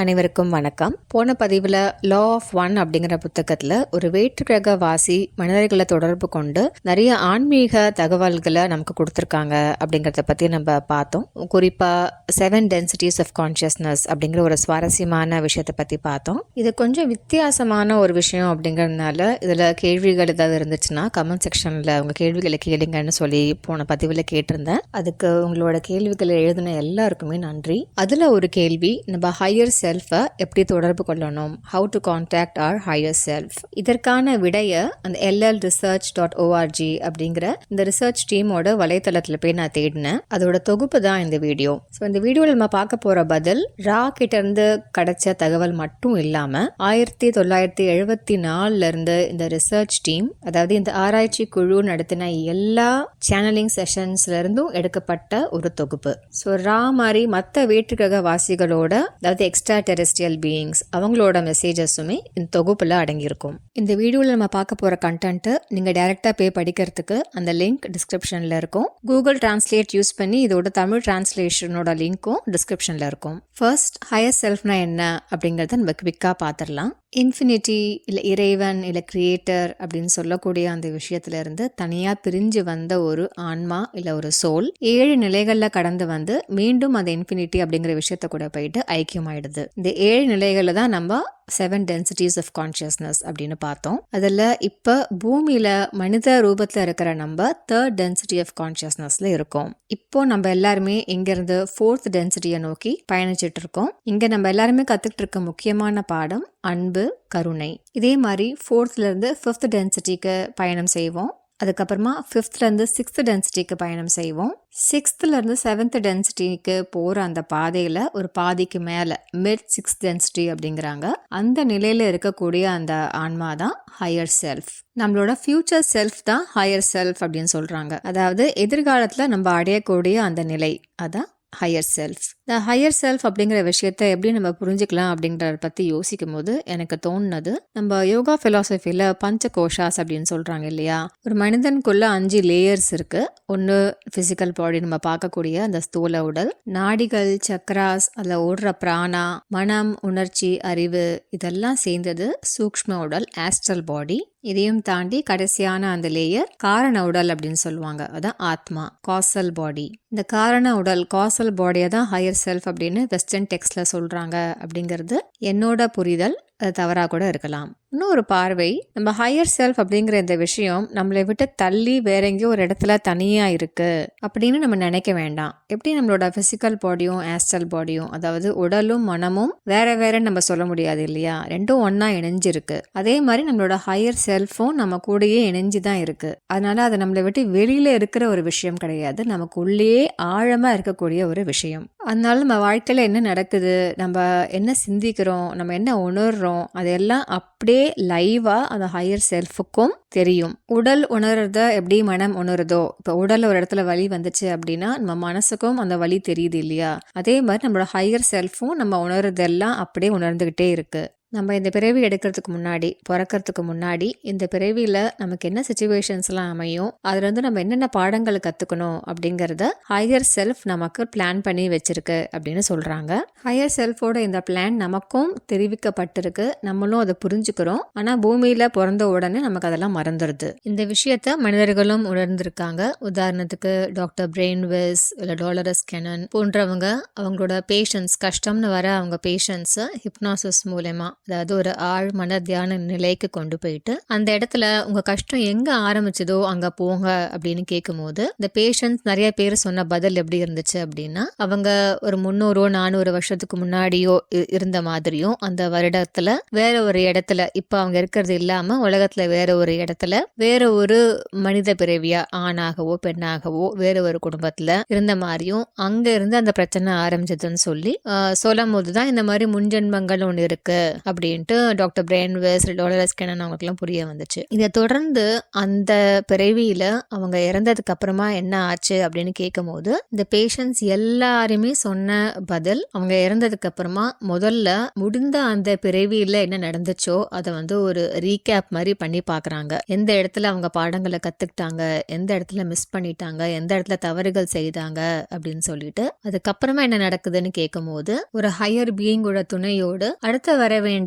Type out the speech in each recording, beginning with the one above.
அனைவருக்கும் வணக்கம். போன பதிவில் லா ஆஃப் ஒன் அப்படிங்கிற புத்தகத்தில் ஒரு வேற்று கிரக வாசி மனிதர்களை தொடர்பு கொண்டு நிறைய ஆன்மீக தகவல்களை நமக்கு கொடுத்துருக்காங்க அப்படிங்கிறத பற்றி நம்ம பார்த்தோம். குறிப்பாக செவன் டென்சிட்டிஸ் ஆஃப் கான்ஷியஸ்னஸ் அப்படிங்கிற ஒரு சுவாரஸ்யமான விஷயத்தை பற்றி பார்த்தோம். இது கொஞ்சம் வித்தியாசமான ஒரு விஷயம் அப்படிங்கிறதுனால இதில் கேள்விகள் ஏதாவது இருந்துச்சுன்னா கமெண்ட் செக்ஷனில் உங்கள் கேள்விகளை கேளுங்கன்னு சொல்லி போன பதிவில் கேட்டிருந்தேன். அதுக்கு உங்களோட கேள்விகளை எழுதின எல்லாருக்குமே நன்றி. அதில் ஒரு கேள்வி நம்ம ஹையர் செல்ஃபை எப்படி தொடர்பு கொள்ளணும்? How to contact our higher self இதற்கான விடையை அந்த எல்எல் ரிசர்ச் டாட் ஓஆர்ஜி அப்படிங்கிற இந்த ரிசர்ச் டீமோட வலைத்தளத்தில் போய் நான் தேடினேன். அதோட தொகுப்பு தான் இந்த வீடியோ. ஸோ இந்த வீடியோவில் நம்ம பார்க்க போகிற பதில் ரா கிட்ட இருந்து கிடைச்ச தகவல் மட்டும் இல்லாமல் ஆயிரத்தி தொள்ளாயிரத்தி எழுபத்தி நாலுல இருந்து இந்த ரிசர்ச் டீம் அதாவது இந்த ஆராய்ச்சி குழு நடத்தின எல்லா சேனலிங் செஷன்ஸ்ல இருந்தும் எடுக்கப்பட்ட ஒரு தொகுப்பு. ஸோ ரா மாதிரி மற்ற வேற்றுக்கிரக வாசிகளோட அதாவது எக்ஸ்ட்ரா டெரஸ்ட்ரியல் பீயிங்ஸ் அவங்களோட மெசேஜஸுமே இந்த தொகுப்பில் அடங்கியிருக்கும். இந்த வீடியோவில் நம்ம பார்க்க போகிற கண்டென்ட்டு நீங்கள் டைரெக்டாக போய் படிக்கிறதுக்கு அந்த லிங்க் டிஸ்கிரிப்ஷனில் இருக்கும். கூகுள் டிரான்ஸ்லேட் யூஸ் பண்ணி இதோட தமிழ் டிரான்ஸ்லேஷனோட லிங்க்கும் டிஸ்கிரிப்ஷனில் இருக்கும். ஃபர்ஸ்ட் ஹையர் செல்ஃப்னா என்ன அப்படிங்கிறத நம்ம குவிக்காக பார்த்துடலாம். இன்ஃபினிட்டி இல்லை இறைவன் இல்லை கிரியேட்டர் அப்படின்னு சொல்லக்கூடிய அந்த விஷயத்திலிருந்து தனியாக பிரிஞ்சு வந்த ஒரு ஆன்மா இல்லை ஒரு சோல் ஏழு நிலைகளில் கடந்து வந்து மீண்டும் அந்த இன்ஃபினிட்டி அப்படிங்கிற விஷயத்த கூட போயிட்டு ஐக்கியமாயிடுது. இந்த ஏழு நிலைகளில் தான் நம்ம செவன் டென்சிட்டிஸ் ஆஃப் கான்ஷியஸ்னஸ் அப்படின்னு பார்த்தோம். அதில் இப்போ பூமியில் மனித ரூபத்தில் இருக்கிற நம்ம தேர்ட் டென்சிட்டி ஆஃப் கான்ஷியஸ்னஸில் இருக்கோம். இப்போ நம்ம எல்லாருமே இங்கேருந்து ஃபோர்த் டென்சிட்டியை நோக்கி பயணிச்சுட்டு இருக்கோம். இங்கே நம்ம எல்லாருமே கற்றுக்கிட்டு இருக்க முக்கியமான பாடம் அன்பு கருணை. இதே மாதிரி ஃபோர்த்லேருந்து ஃபிஃப்த் டென்சிட்டிக்கு பயணம் செய்வோம். அதுக்கப்புறமா ஃபிஃப்த்லேருந்து சிக்ஸ்த் டென்சிட்டிக்கு பயணம் செய்வோம். சிக்ஸ்த்துலேருந்து செவன்த் டென்சிட்டிக்கு போகிற அந்த பாதையில் ஒரு பாதிக்கு மேலே மிட் சிக்ஸ் டென்சிட்டி அப்படிங்கிறாங்க. அந்த நிலையில் இருக்கக்கூடிய அந்த ஆன்மா தான் ஹையர் செல்ஃப் நம்மளோட ஃப்யூச்சர் செல்ஃப் தான் ஹையர் செல்ஃப் அப்படின்னு சொல்கிறாங்க அதாவது எதிர்காலத்தில் நம்ம அடையக்கூடிய அந்த நிலை அதான் ஹையர் செல்ஃப் இந்த ஹையர் செல்ஃப் அப்படிங்கிற விஷயத்த எப்படி நம்ம புரிஞ்சுக்கலாம் அப்படிங்கிறத பற்றி யோசிக்கும் போது எனக்கு தோணுனது நம்ம யோகா ஃபிலாசபியில் பஞ்ச கோஷாஸ் அப்படின்னு சொல்கிறாங்க இல்லையா? ஒரு மனிதனுக்குள்ள அஞ்சு லேயர்ஸ் இருக்குது ஒன்று ஃபிசிக்கல் பாடி நம்ம பார்க்கக்கூடிய அந்த ஸ்தூல உடல் நாடிகள் சக்ராஸ் அதில் ஓடுற பிராணா மனம் உணர்ச்சி அறிவு இதெல்லாம் சேர்ந்தது சூக்ஷ்ம உடல் ஆஸ்ட்ரல் பாடி இதையும் தாண்டி கடைசியான அந்த லேயர் காரண உடல் அப்படின்னு சொல்லுவாங்க. அதான் ஆத்மா காசல் பாடி இந்த காரண உடல் காசல் பாடியை தான் ஹையர் செல்ஃப் அப்படின்னு வெஸ்டர்ன் டெக்ஸ்டில் சொல்கிறாங்க அப்படிங்கிறது என்னோட புரிதல் அது தவறாக கூட இருக்கலாம். இன்னொரு பார்வை நம்ம ஹையர் செல்ஃப் அப்படிங்கிற இந்த விஷயம் நம்மளை விட்டு தள்ளி வேற எங்கேயோ ஒரு இடத்துல தனியாக இருக்குது அப்படின்னு நம்ம நினைக்க வேண்டாம். எப்படி நம்மளோட ஃபிசிக்கல் பாடியும் ஆஸ்டல் பாடியும் அதாவது உடலும் மனமும் வேற வேற நம்ம சொல்ல முடியாது இல்லையா? ரெண்டும் ஒன்றா இணைஞ்சிருக்கு. அதே மாதிரி நம்மளோட ஹையர் செல்ஃபும் நம்ம கூடயே இணைஞ்சு தான் இருக்குது அதனால அது நம்மளை விட்டு வெளியில் இருக்கிற ஒரு விஷயம் கிடையாது. நமக்கு உள்ளேயே ஆழமாக இருக்கக்கூடிய ஒரு விஷயம். அதனால நம்ம வாழ்க்கையில் என்ன நடக்குது? நம்ம என்ன சிந்திக்கிறோம்? நம்ம என்ன உணர்றோம்? அதெல்லாம் அப்படியே லைவாக அந்த ஹையர் செல்ஃபுக்கும் தெரியும். உடல் உணர்றத எப்படி மனம் உணருதோ இப்போ உடல் ஒரு இடத்துல வலி வந்துச்சு அப்படின்னா நம்ம மனசுக்கும் அந்த வலி தெரியுது இல்லையா? அதே மாதிரி நம்மளோட ஹையர் செல்ஃபும் நம்ம உணர்றதெல்லாம் அப்படியே உணர்ந்துகிட்டே இருக்கு. நம்ம இந்த பிறவி எடுக்கிறதுக்கு முன்னாடி பிறக்கிறதுக்கு முன்னாடி இந்த பிறவியில் நமக்கு என்ன சுச்சுவேஷன்ஸ்லாம் அமையும் அதுலேருந்து நம்ம என்னென்ன பாடங்கள் கற்றுக்கணும் அப்படிங்கிறத ஹையர் செல்ஃப் நமக்கு பிளான் பண்ணி வச்சிருக்கு அப்படின்னு சொல்கிறாங்க ஹையர் செல்ஃபோட இந்த பிளான் நமக்கும் தெரிவிக்கப்பட்டிருக்கு நம்மளும் அதை புரிஞ்சுக்கிறோம். ஆனால் பூமியில் பிறந்த உடனே நமக்கு அதெல்லாம் மறந்துடுது இந்த விஷயத்த மனிதர்களும் உணர்ந்திருக்காங்க. உதாரணத்துக்கு டாக்டர் பிரெயின்வெஸ் இல்லை டோலரஸ் கெனன் போன்றவங்க அவங்களோட பேஷன்ஸ் கஷ்டம்னு வர அவங்க பேஷன்ஸை ஹிப்னாசிஸ் மூலயமா அதாவது ஒரு ஆழ் மன தியான நிலைக்கு கொண்டு போயிட்டு அந்த இடத்துல உங்க கஷ்டம் எங்க ஆரம்பிச்சதோ அங்க போங்க அப்படின்னு கேட்கும்போது இந்த பேஷண்ட்ஸ் நிறைய பேர் சொன்ன பதில் எப்படி இருந்துச்சு அப்படின்னா அவங்க ஒரு முந்நூறோ நானூறு வருஷத்துக்கு முன்னாடியோ இ- இருந்த மாதிரியும் அந்த வருடத்துல வேற ஒரு இடத்துல இப்ப அவங்க இருக்கிறது இல்லாம உலகத்துல வேற ஒரு இடத்துல வேற ஒரு மனித பிறவியா ஆணாகவோ பெண்ணாகவோ வேற ஒரு குடும்பத்துல இருந்த மாதிரியும் அங்க இருந்து அந்த பிரச்சனை ஆரம்பிச்சதுன்னு சொல்லி சொல்லும் போதுதான் இந்த மாதிரி முன்ஜென்மங்கள் ஒன்று இருக்கு அப்படின்ட்டு டாக்டர் பிரெயின் வேஸ் டோலரஸ் அவங்களுக்குலாம் புரிய வந்துச்சு. இதை தொடர்ந்து அந்த பிறவியில் அவங்க இறந்ததுக்கு அப்புறமா என்ன ஆச்சு அப்படின்னு கேட்கும்போது இந்த பேஷண்ட்ஸ் எல்லாருமே சொன்ன பதில் அவங்க இறந்ததுக்கு அப்புறமா முதல்ல முடிந்த அந்த பிறவியில் என்ன நடந்துச்சோ அதை வந்து ஒரு ரீகேப் மாதிரி பண்ணி பார்க்குறாங்க எந்த இடத்துல அவங்க பாடங்களை கற்றுக்கிட்டாங்க எந்த இடத்துல மிஸ் பண்ணிட்டாங்க எந்த இடத்துல தவறுகள் செய்தாங்க அப்படின்னு சொல்லிட்டு அதுக்கப்புறமா என்ன நடக்குதுன்னு கேட்கும்போது ஒரு ஹையர் பீயிங்கோட துணையோடு அடுத்து வர வேண்டிய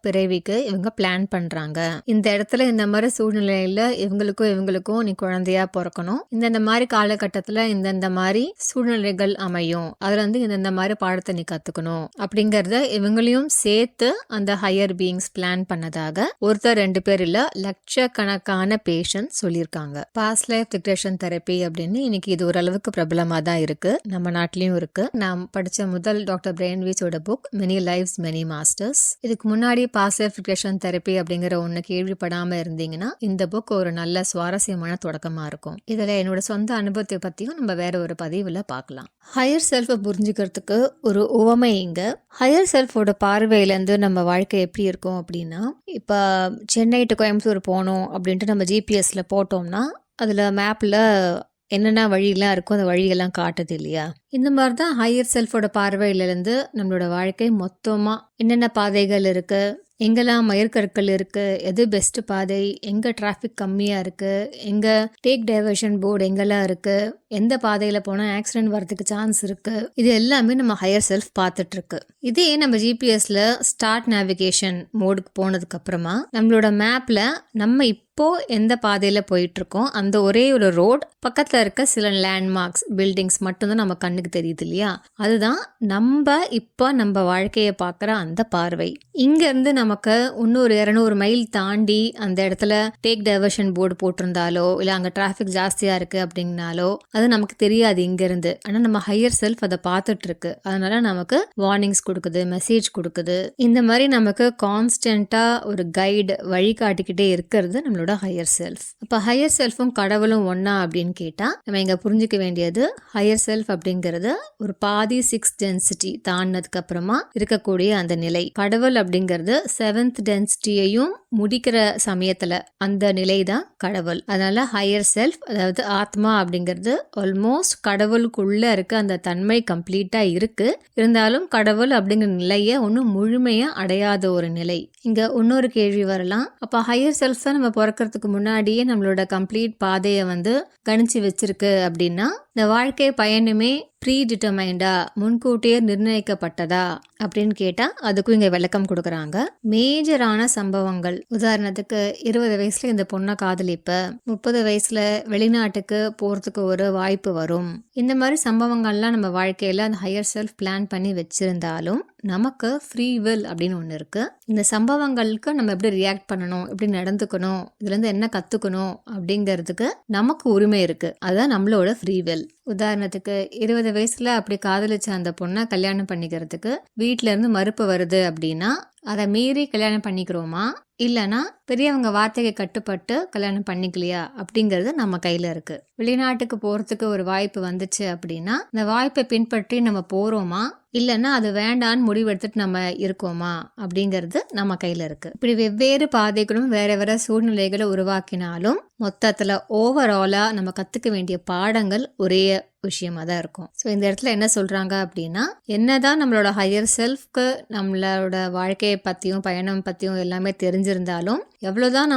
பிறவிக்கு இவங்க பிளான் பண்றாங்க. இந்த இடத்துல இந்த மாதிரி சூழ்நிலையில இவங்களுக்கும் இவங்களுக்கும் நீ குழந்தையா பிறக்கணும். இந்தந்த மாதிரி காலகட்டத்துல இந்தந்த மாதிரி சூழ்நிலைகள் அமையும். அதுல இருந்து இந்தந்த மாதிரி பாடத்தை நீ கத்துக்கணும். அப்படிங்கறத இவங்களையும் சேர்த்து அந்த ஹையர் பீயிங்ஸ் பிளான் பண்ணதாக ஒருத்தர் ரெண்டு பேர் இல்ல லட்சக்கணக்கான பேஷண்ட் சொல்லியிருக்காங்க. பாஸ்ட் லைஃப் டிக்ரேஷன் தெரப்பி அப்படின்னு இன்னைக்கு இது ஓரளவுக்கு பிரபலமா தான் இருக்கு. நம்ம நாட்டிலயும் இருக்கு. நான் படிச்ச முதல் doctor Brian வீச்சோட book many lives many masters இது இதுக்கு முன்னாடி பாஸ்ட் ரிக்ரெஷன் தெரப்பி அப்படிங்கிற ஒன்று கேள்விப்படாமல் இருந்தீங்கன்னா இந்த புக் ஒரு நல்ல சுவாரஸ்யமான தொடக்கமாக இருக்கும். இதில் என்னோட சொந்த அனுபவத்தை பற்றியும் நம்ம வேற ஒரு பதிவில் பார்க்கலாம். ஹையர் செல்ஃபை புரிஞ்சுக்கிறதுக்கு ஒரு உவமை இங்க. ஹையர் செல்ஃபோட பார்வையிலேருந்து நம்ம வாழ்க்கை எப்படி இருக்கும் அப்படின்னா இப்போ சென்னை டு கோயம்புத்தூர் போகணும் அப்படின்ட்டு நம்ம ஜிபிஎஸ்ல போட்டோம்னா அதில் மேப்பில் என்னென்ன வழியெல்லாம் இருக்கோ அந்த வழியெல்லாம் காட்டுது இல்லையா? இந்த மாதிரி தான் ஹையர் செல்ஃபோட பார்வையிலேருந்து நம்மளோட வாழ்க்கை மொத்தமாக என்னென்ன பாதைகள் இருக்குது எங்கெல்லாம் மயற்கற்கள் இருக்குது எது பெஸ்ட் பாதை? எங்கே டிராஃபிக் கம்மியாக இருக்குது எங்கே டேக் டைவர்ஷன் போர்டு எங்கெல்லாம் இருக்குது எந்த பாதையில் போனால் ஆக்சிடென்ட் வரதுக்கு சான்ஸ் இருக்குது இது எல்லாமே நம்ம ஹையர் செல்ஃப் பார்த்துட்ருக்கு. இதே நம்ம ஜிபிஎஸில் ஸ்டார்ட் நேவிகேஷன் மோடுக்கு போனதுக்கப்புறமா நம்மளோட மேப்பில் நம்ம இப்போ எந்த பாதையில போயிட்டு இருக்கோம் அந்த ஒரே ஒரு ரோட் பக்கத்துல இருக்க சில லேண்ட்மார்க்ஸ் பில்டிங்ஸ் மட்டும்தான் நம்ம கண்ணுக்கு தெரியுது இல்லையா? அதுதான் நம்ம இப்போ நம்ம வாழ்க்கையை பார்க்குற அந்த பார்வை. இங்க இருந்து நமக்கு இன்னொரு இரநூறு மைல் தாண்டி அந்த இடத்துல டேக் டைவர்ஷன் போர்டு போட்டிருந்தாலோ இல்லை அங்கே டிராஃபிக் ஜாஸ்தியா இருக்கு அப்படின்னாலோ அது நமக்கு தெரியாது இங்க இருந்து ஆனால் நம்ம ஹையர் செல்ஃப் அதை பார்த்துட்டு இருக்கு அதனால நமக்கு வார்னிங்ஸ் கொடுக்குது மெசேஜ் கொடுக்குது. இந்த மாதிரி நமக்கு கான்ஸ்டண்டா ஒரு கைடு வழிகாட்டிக்கிட்டே இருக்கிறது நம்மளோட ஹையர் செல்ஃப் அப்போ ஹையர் செல்ஃபும் கடவுளும் ஒன்னா அப்படின்னு கேட்டால் நம்ம இங்கே புரிஞ்சுக்க வேண்டியது ஹையர் செல்ஃப் அப்படிங்கிறது ஒரு பாதி சிக்ஸ் டென்சிட்டி தாண்டினதுக்கு அப்புறமா இருக்கக்கூடிய அந்த நிலை. கடவுள் அப்படிங்கிறது செவன்த் டென்சிட்டியையும் முடிக்கிற சமயத்தில் அந்த நிலை தான் கடவுள். அதனால ஹையர் செல்ஃப் அதாவது ஆத்மா அப்படிங்கிறது ஆல்மோஸ்ட் கடவுளுக்குள்ள இருக்க அந்த தன்மை கம்ப்ளீட்டாக இருக்கு. இருந்தாலும் கடவுள் அப்படிங்கிற நிலையை ஒன்றும் முழுமையாக அடையாத ஒரு நிலை. இங்கே இன்னொரு கேள்வி வரலாம். அப்போ ஹையர் செல்ஃப் தான் நம்ம பிறக்கிறதுக்கு முன்னாடியே நம்மளோட கம்ப்ளீட் பாதையை வந்து கணிச்சு வச்சிருக்கு அப்படின்னா இந்த வாழ்க்கை பயணமே ப்ரீ டிட்டர்மைண்டா முன்கூட்டியே நிர்ணயிக்கப்பட்டதா? அப்படின்னு கேட்டால் அதுக்கும் இங்கே விளக்கம் கொடுக்குறாங்க. மேஜரான சம்பவங்கள். உதாரணத்துக்கு இருபது வயசுல இந்த பொண்ணை காதலிப்ப முப்பது வயசுல வெளிநாட்டுக்கு போகிறதுக்கு ஒரு வாய்ப்பு வரும். இந்த மாதிரி சம்பவங்கள்லாம் நம்ம வாழ்க்கையில் அந்த ஹையர் செல்ஃப் பிளான் பண்ணி வச்சுருந்தாலும் நமக்கு ஃப்ரீ வில் அப்படின்னு ஒன்று இருக்குது இந்த சம்பவங்களுக்கு நம்ம எப்படி ரியாக்ட் பண்ணணும் எப்படி நடந்துக்கணும் இதுலேருந்து என்ன கற்றுக்கணும் அப்படிங்கிறதுக்கு நமக்கு உரிமை இருக்குது அதுதான் நம்மளோட ஃப்ரீ வில் உதாரணத்துக்கு இருபது வயசில் அப்படி காதலிச்ச அந்த பொண்ணை கல்யாணம் பண்ணிக்கிறதுக்கு வீட்டிலேருந்து மறுப்பு வருது அப்படின்னா அதை மீறி கல்யாணம் பண்ணிக்கிறோமா? இல்லைன்னா பெரியவங்க வார்த்தைக்கு கட்டுப்பட்டு கல்யாணம் பண்ணிக்கலையா? அப்படிங்கிறது நம்ம கையில் இருக்கு. வெளிநாட்டுக்கு போகிறதுக்கு ஒரு வாய்ப்பு வந்துச்சு அப்படின்னா இந்த வாய்ப்பை பின்பற்றி நம்ம போகிறோமா இல்லைன்னா அது வேண்டான்னு முடிவெடுத்துட்டு நம்ம இருக்கோமா? அப்படிங்கிறது நம்ம கையில் இருக்கு. இப்படி வெவ்வேறு பாதைகளும் வேற வேற சூழ்நிலைகளை உருவாக்கினாலும் மொத்தத்தில் ஓவராலாக நம்ம கற்றுக்க வேண்டிய பாடங்கள் ஒரே விஷயமா தான் இருக்கும். ஸோ இந்த இடத்துல என்ன சொல்கிறாங்க அப்படின்னா என்னதான் நம்மளோட ஹையர் செல்ஃப்க்கு நம்மளோட வாழ்க்கையை பற்றியும் பயணம் பற்றியும் எல்லாமே தெரிஞ்சிருந்தாலும் எவ்வளவுதான்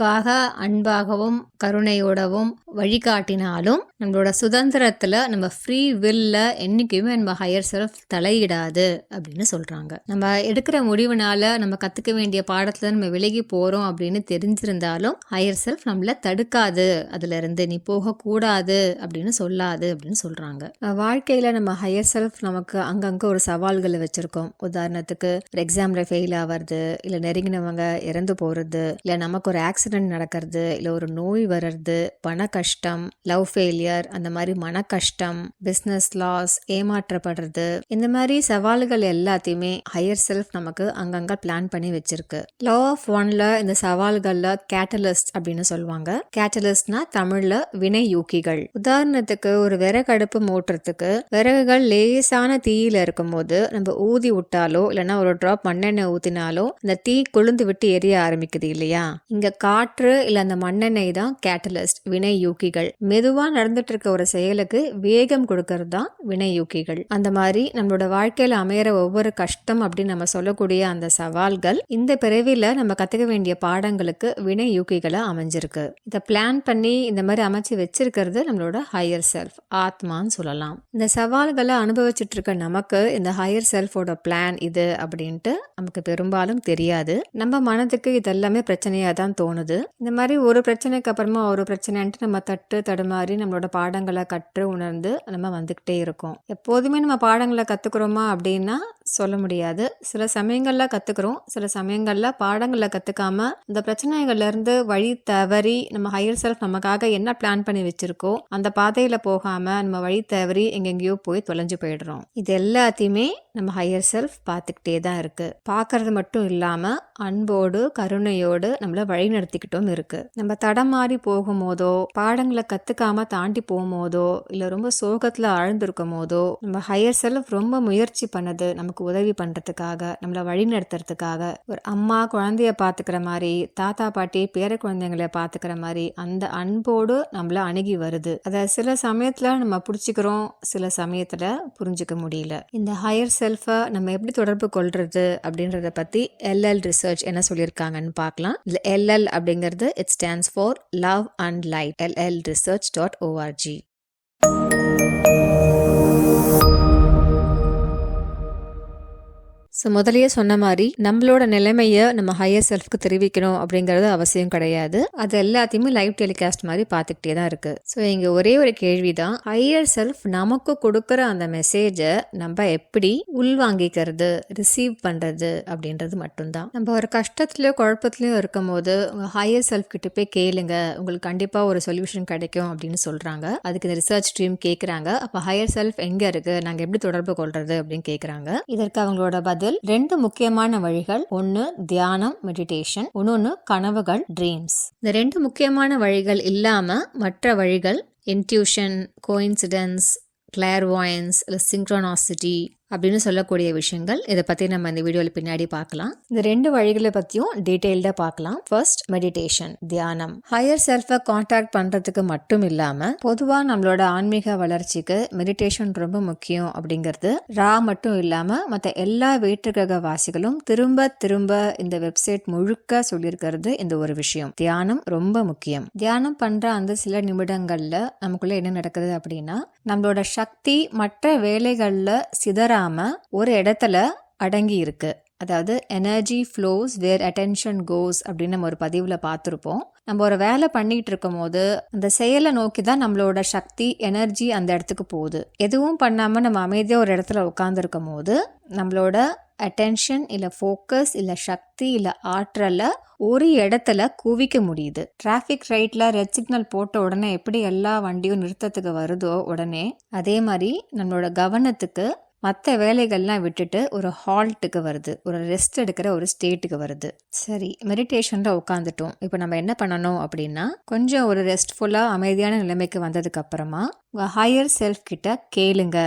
நமக்காக அன்பாகவும் கருணையோடவும் வழிகாட்டினாலும் நம்மளோட சுதந்திரத்துல நம்ம ஃப்ரீ வில்ல என்னைக்குமே நம்ம ஹையர் செல்ஃப் தலையிடாது அப்படின்னு சொல்றாங்க. நம்ம எடுக்கிற முடிவுனால நம்ம கத்துக்க வேண்டிய பாடத்துல நம்ம விலகி போறோம் அப்படின்னு தெரிஞ்சிருந்தாலும் ஹையர் செல்ஃப் நம்மள தடுக்காது. அதுல இருந்து நீ போகக்கூடாது அப்படின்னு சொல்லாது அப்படின்னு சொல்றாங்க. வாழ்க்கையில நம்ம ஹையர் செல்ஃப் நமக்கு அங்கங்க ஒரு சவால்களை வச்சிருக்கோம். உதாரணத்துக்கு ஒரு எக்ஸாம்ல ஃபெயில் ஆவறது இல்ல நெருங்கினவங்க இறந்து போறது இல்ல நமக்கு ஒரு ஆக்சிடென்ட் ஆக்சிடெண்ட் நடக்கிறது இல்லை ஒரு நோய் வர்றது பண கஷ்டம் லவ் ஃபெயிலியர் அந்த மாதிரி மன கஷ்டம் பிஸ்னஸ் லாஸ் ஏமாற்றப்படுறது இந்த மாதிரி சவால்கள் எல்லாத்தையுமே ஹையர் செல்ஃப் நமக்கு அங்கங்க பிளான் பண்ணி வச்சிருக்கு. லா ஆஃப் ஒன்ல இந்த சவால்கள்ல கேட்டலிஸ்ட் அப்படின்னு சொல்லுவாங்க. கேட்டலிஸ்ட்னா தமிழ்ல வினை யூக்கிகள். உதாரணத்துக்கு ஒரு விறகடுப்பு மூட்டுறதுக்கு விறகுகள் லேசான தீயில இருக்கும்போது நம்ம ஊதி விட்டாலோ இல்லைன்னா ஒரு டிராப் மண்ணெண்ணெய் ஊத்தினாலோ அந்த தீ கொழுந்து விட்டு எரிய ஆரம்பிக்குது இல்லையா? இங்க காற்று இல்ல அந்த மண்ணெண்ணெய் தான் கேட்டலிஸ்ட் வினை யூக்கிகள். மெதுவா நடந்துட்டு இருக்க ஒரு செயலுக்கு வேகம் கொடுக்கறது தான் வினை யூக்கிகள். அந்த மாதிரி நம்மளோட வாழ்க்கையில அமையிற ஒவ்வொரு கஷ்டம் அப்படின்னு நம்ம சொல்லக்கூடிய அந்த சவால்கள் இந்த பிறவில நம்ம கத்துக்க வேண்டிய பாடங்களுக்கு வினை யூக்கிகளா அமைஞ்சிருக்கு. இதை பிளான் பண்ணி இந்த மாதிரி அமைச்சு வச்சிருக்கிறது நம்மளோட ஹையர் செல்ஃப் ஆத்மான்னு சொல்லலாம். இந்த சவால்களை அனுபவிச்சுட்டு இருக்க நமக்கு இந்த ஹையர் செல்ஃபோட பிளான் இது அப்படின்ட்டு நமக்கு பெரும்பாலும் தெரியாது. நம்ம மனதுக்கு இதெல்லாமே பிரச்சனையா தான் தோணுது. இந்த மாதிரி ஒரு பிரச்சனைக்கு அப்புறமா ஒரு பிரச்சனைன்ட்டு நம்ம தட்டு தடுமாறி நம்மளோட பாடங்களை கற்று உணர்ந்து நம்ம வந்துக்கிட்டே இருக்கோம். எப்போதுமே நம்ம பாடங்களை கற்றுக்குறோமா அப்படின்னா சொல்ல முடியாது. சில சமயங்களில் கற்றுக்குறோம் சில சமயங்களில் பாடங்களை கற்றுக்காம இந்த பிரச்சனைகள்லேருந்து வழி தவறி நம்ம ஹையர் செல்ஃப் நமக்காக என்ன பிளான் பண்ணி வச்சுருக்கோ அந்த பாதையில் போகாமல் நம்ம வழி தவறி எங்கெங்கேயோ போய் தொலைஞ்சு போயிடுறோம். இது எல்லாத்தையுமே நம்ம ஹையர் செல்ஃப் பார்த்துக்கிட்டே தான் இருக்குது பார்க்கறது மட்டும் இல்லாமல் அன்போடு கருணையோடு நம்மளை வழி நடத்திக்கிட்டும் இருக்குது நம்ம தடமாறி போகும்போதோ பாடங்களை கற்றுக்காம தாண்டி போகும்போதோ இல்லை ரொம்ப சோகத்தில் ஆழ்ந்திருக்கும் போதோ நம்ம ஹையர் செல்ஃப் ரொம்ப முயற்சி பண்ணது நமக்கு உதவி பண்ணுறதுக்காக நம்மளை வழிநடத்துறதுக்காக ஒரு அம்மா குழந்தைய பார்த்துக்கிற மாதிரி தாத்தா பாட்டி பேர குழந்தைங்களை பார்த்துக்கிற மாதிரி அந்த அன்போடு நம்மளை அணுகி வருது. அதை சில சமயத்தில் நம்ம பிடிச்சிக்கிறோம் சில சமயத்தில் புரிஞ்சுக்க முடியல. இந்த ஹையர் செல்ஃபை நம்ம எப்படி தொடர்பு கொள்வது அப்படின்றத பற்றி எல்எல் ரிசர்ச் என்ன சொல்லியிருக்காங்கன்னு பார்க்கலாம். இந்த எல்எல் அப்படிங்கிறது it stands for love and light LL research dot ORG so முதலியே சொன்ன மாதிரி நம்மளோட நிலைமையை நம்ம ஹையர் செல்ஃப்க்கு தெரிவிக்கணும் அப்படிங்கிறது அவசியம் கிடையாது. அது எல்லாத்தையுமே லைவ் டெலிகாஸ்ட் மாதிரி பார்த்துக்கிட்டே தான் இருக்கு. ஸோ இங்கே ஒரே ஒரு கேள்வி தான் ஹையர் செல்ஃப் நமக்கு கொடுக்குற அந்த மெசேஜை நம்ம எப்படி உள்வாங்கிக்கிறது ரிசீவ் பண்ணுறது அப்படின்றது மட்டும்தான். நம்ம ஒரு கஷ்டத்துலையோ குழப்பத்துலையோ இருக்கும் போது உங்கள் ஹையர் செல்ஃப் கிட்ட போய் கேளுங்க. உங்களுக்கு கண்டிப்பாக ஒரு சொல்யூஷன் கிடைக்கும் அப்படின்னு சொல்கிறாங்க அதுக்கு இந்த ரிசர்ச் டீம் கேட்குறாங்க அப்போ ஹையர் செல்ஃப் எங்கே இருக்குது நாங்கள் எப்படி தொடர்பு கொள்வது அப்படின்னு கேட்குறாங்க இதற்கு அவங்களோட பதில் ரெண்டு முக்கியமான வழிகள். ஒன்னு தியானம் மெடிடேஷன் இன்னொன்னு கனவுகள் ட்ரீம்ஸ் இந்த ரெண்டு முக்கியமான வழிகள் இல்லாம மற்ற வழிகள் இன்ட்யூஷன் கோயின்சிடன்ஸ் கிளேர்வாயன்ஸ் இல்லை சிங்க்ரோனாசிட்டி அப்படின்னு சொல்லக்கூடிய விஷயங்கள். இதை பற்றி நம்ம இந்த வீடியோவில் பின்னாடி பார்க்கலாம். இந்த ரெண்டு வழிகளை பற்றியும் டீட்டெயில்டாக பார்க்கலாம். ஃபர்ஸ்ட் மெடிடேஷன் தியானம். ஹையர் செல்ஃபை காண்டாக்ட் பண்ணுறதுக்கு மட்டும் இல்லாமல் பொதுவாக நம்மளோட ஆன்மீக வளர்ச்சிக்கு மெடிடேஷன் ரொம்ப முக்கியம் அப்படிங்கிறது ரா மட்டும் இல்லாமல் மற்ற எல்லா வேற்றுக்கிரக வாசிகளும் திரும்ப திரும்ப இந்த வெப்சைட் முழுக்க சொல்லியிருக்கிறது இந்த ஒரு விஷயம். தியானம் ரொம்ப முக்கியம். தியானம் பண்ணுற அந்த சில நிமிடங்களில் நமக்குள்ளே என்ன நடக்குது அப்படின்னா நம்மளோட சக்தி மற்ற வேலைகளில் சிதறாம ஒரு இடத்துல அடங்கி இருக்கு. அதாவது energy flows where attention goes அப்படின்னு நம்ம ஒரு பதிவில் பார்த்துருப்போம். நம்ம ஒரு வேலை பண்ணிட்டு இருக்கும் போது அந்த செயலை நோக்கி தான் நம்மளோட சக்தி எனர்ஜி அந்த இடத்துக்கு போகுது. எதுவும் பண்ணாமல் நம்ம அமைதியாக ஒரு இடத்துல உட்காந்துருக்கும் போது நம்மளோட அட்டென்ஷன் இல்லை ஃபோக்கஸ் இல்லை சக்தி இல்லை ஆற்றலை ஒரு இடத்துல குவிக்க முடியுது. டிராஃபிக் ரைட்ல ரெட் சிக்னல் போட்ட உடனே எப்படி எல்லா வண்டியும் நிறுத்தத்துக்கு வருதோ உடனே அதே மாதிரி நம்மளோட கவனத்துக்கு மற்ற வேலைகள்லாம் விட்டுட்டு ஒரு ஹால்ட்டுக்கு வருது. ஒரு ரெஸ்ட் எடுக்கிற ஒரு ஸ்டேட்டுக்கு வருது. சரி மெடிடேஷனில் உட்காந்துட்டோம் இப்போ நம்ம என்ன பண்ணணும் அப்படின்னா கொஞ்சம் ஒரு ரெஸ்ட்ஃபுல்லாக அமைதியான நிலைமைக்கு வந்ததுக்கு அப்புறமா ஹையர் செல்ஃப் கிட்ட கேளுங்க